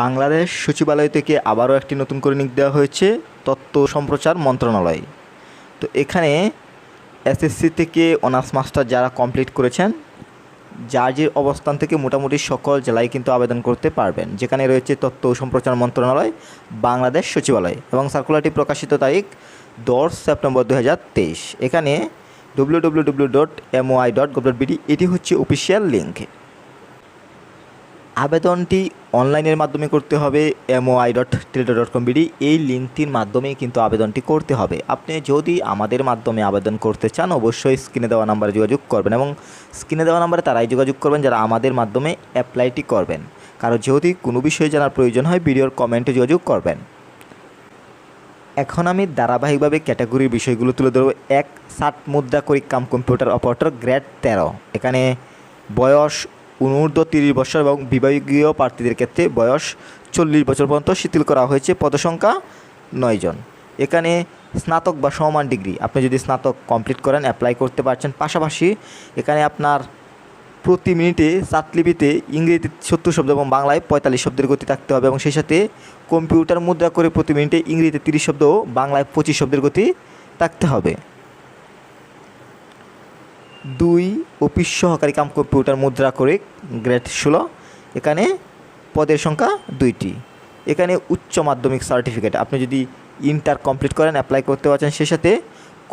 বাংলাদেশ সচিবালয় থেকে আবারও একটি নতুন করে নিক দেওয়া হয়েছে তথ্য সম্প্রচার মন্ত্রণালয়। তো এখানে এসএসসি থেকে অনার্স মাস্টার যারা কমপ্লিট করেছেন যার যে অবস্থান থেকে মোটামুটি সকল জেলায় কিন্তু আবেদন করতে পারবেন। যেখানে রয়েছে তথ্য সম্প্রচার মন্ত্রণালয়, বাংলাদেশ সচিবালয় এবং সার্কুলারটি প্রকাশিত তারিখ দশ সেপ্টেম্বর দু হাজার তেইশ। এখানে W W W dot dot dot এটি হচ্ছে অফিসিয়াল লিঙ্ক আবেদনটি অনলাইনের মাধ্যমে করতে হবে MOI dot টেলিডো dot com BD এই লিঙ্কটির মাধ্যমেই কিন্তু আবেদনটি করতে হবে। আপনি যদি আমাদের মাধ্যমে আবেদন করতে চান, অবশ্যই স্ক্রিনে দেওয়া নাম্বারে যোগাযোগ করবেন এবং স্ক্রিনে দেওয়া নাম্বারে তারাই যোগাযোগ করবেন যারা আমাদের মাধ্যমে অ্যাপ্লাইটি করবেন। কারণ যদি কোনো বিষয়ে জানার প্রয়োজন হয়, ভিডিওর কমেন্টে যোগাযোগ করবেন। এখন আমি ধারাবাহিকভাবে ক্যাটাগরির বিষয়গুলো তুলে ধরব। এক, ষাট মুদ্রা করি কাম কম্পিউটার অপারেটর গ্রেড তেরো। এখানে বয়স অনূর্ধ্ব তিরিশ বছর এবং বিভাগীয় প্রার্থীদের ক্ষেত্রে বয়স চল্লিশ বছর পর্যন্ত শিথিল করা হয়েছে পদসংখ্যা নয় জন। এখানে স্নাতক বা সমান ডিগ্রি, আপনি যদি স্নাতক কমপ্লিট করেন, অ্যাপ্লাই করতে পারছেন। পাশাপাশি এখানে আপনার প্রতি মিনিটে চাতলিপিতে ইংরেজিতে সত্তর শব্দ এবং বাংলায় পঁয়তাল্লিশ শব্দের গতি থাকতে হবে এবং সেই সাথে কম্পিউটার মুদ্রা করে প্রতি মিনিটে ইংরেজিতে তিরিশ শব্দ ও বাংলায় পঁচিশ শব্দের গতি থাকতে হবে। দুই অফিস সহকারী কাম কম্পিউটার মুদ্রা করে গ্রেড ষোলো। এখানে পদের সংখ্যা দুইটি। এখানে উচ্চ মাধ্যমিক সার্টিফিকেট আপনি যদি ইন্টার কমপ্লিট করেন অ্যাপ্লাই করতে পারছেন, সেই সাথে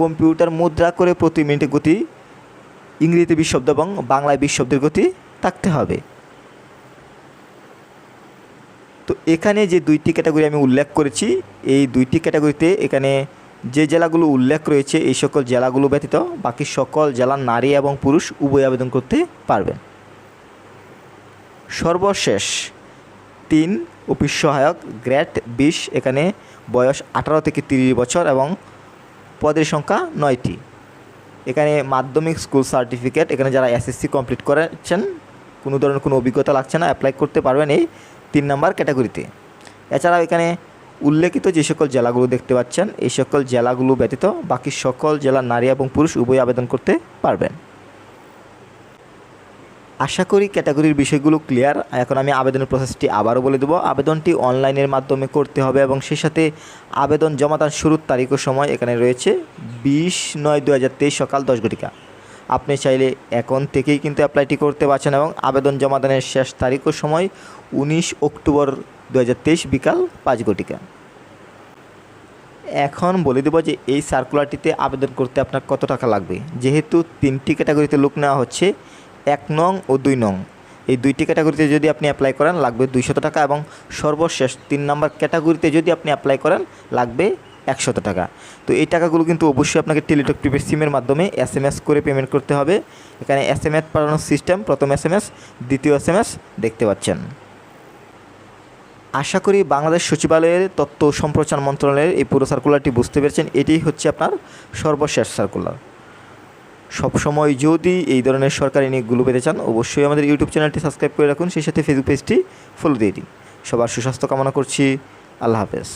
কম্পিউটার মুদ্রা করে প্রতি মিনিটে গতি ইংরেজিতে বিশ শব্দ এবং বাংলায় বিশ শব্দের গতি থাকতে হবে। তো এখানে যে দুইটি ক্যাটাগরি আমি উল্লেখ করেছি, এই দুইটি ক্যাটাগরিতে এখানে যে জেলাগুলো উল্লেখ রয়েছে, এই সকল জেলাগুলো ব্যতীত বাকি সকল জেলার নারী এবং পুরুষ উভয় আবেদন করতে পারবেন। সর্বশেষ তিন, অফিস সহায়ক গ্রেড বিশ, এখানে বয়স আঠারো থেকে তিরিশ বছর এবং পদের সংখ্যা নয়টি। এখানে মাধ্যমিক স্কুল সার্টিফিকেট, এখানে যারা এসএসসি কমপ্লিট করেছেন, কোনো ধরনের কোনো অভিজ্ঞতা লাগছে না, অ্যাপ্লাই করতে পারবেন এই তিন নম্বর ক্যাটাগরিতে। এছাড়াও এখানে উল্লেখিত যে সকল জেলাগুলো দেখতে পাচ্ছেন, এই সকল জেলাগুলো ব্যতীত বাকি সকল জেলার নারী এবং পুরুষ উভয় আবেদন করতে পারবেন। আশা করি ক্যাটাগরির বিষয়গুলো ক্লিয়ার। এখন আমি আবেদনের প্রসেসটি আবারও বলে দেবো। আবেদনটি অনলাইনের মাধ্যমে করতে হবে এবং সেই সাথে আবেদন জমাদান শুরুর তারিখ ও সময় এখানে রয়েছে বিশ নয় দু সকাল দশ ঘটিকা। আপনি চাইলে এখন থেকেই কিন্তু অ্যাপ্লাইটি করতে পারছেন এবং আবেদন জমাদানের শেষ তারিখ ও সময় উনিশ অক্টোবর দু হাজার তেইশ বিকাল পাঁচ ঘটিকা। এখন বলে দেবো যে এই সার্কুলারটিতে আবেদন করতে আপনার কত টাকা লাগবে? যেহেতু তিনটি ক্যাটাগরিতে লোক নেওয়া হচ্ছে, এক নং ও দুই নং। এই দুইটি ক্যাটাগরিতে যদি আপনি অ্যাপ্লাই করেন, লাগবে দুইশত টাকা এবং সর্বশেষ তিন নম্বর ক্যাটাগরিতে যদি আপনি অ্যাপ্লাই করেন, লাগবে একশত টাকা। তো এই টাকাগুলো কিন্তু অবশ্যই আপনাকে টেলিটক প্রিপেড সিমের মাধ্যমে এস এম এস করে পেমেন্ট করতে হবে। এখানে এস এম এস পাঠানোর সিস্টেম প্রথম এস এম এস দ্বিতীয় এস এম এস দেখতে পাচ্ছেন। আশা করি বাংলাদেশ সচিবালয়ের তত্ত্ব সম্প্রচার মন্ত্রণালয়ের এই পুরো সার্কুলারটি বুঝতে পেরেছেন। এটি হচ্ছে আপনার সর্বশেষ সার্কুলার সবসময় যদি এই ধরনের সরকারি নিয়োগগুলো পেতে চান, অবশ্যই আমাদের ইউটিউব চ্যানেলটি সাবস্ক্রাইব করে রাখুন। সেই সাথে ফেসবুক পেজটি ফলো দিয়ে দিন। সবার সুস্বাস্থ্য কামনা করছি। আল্লাহ হাফেজ।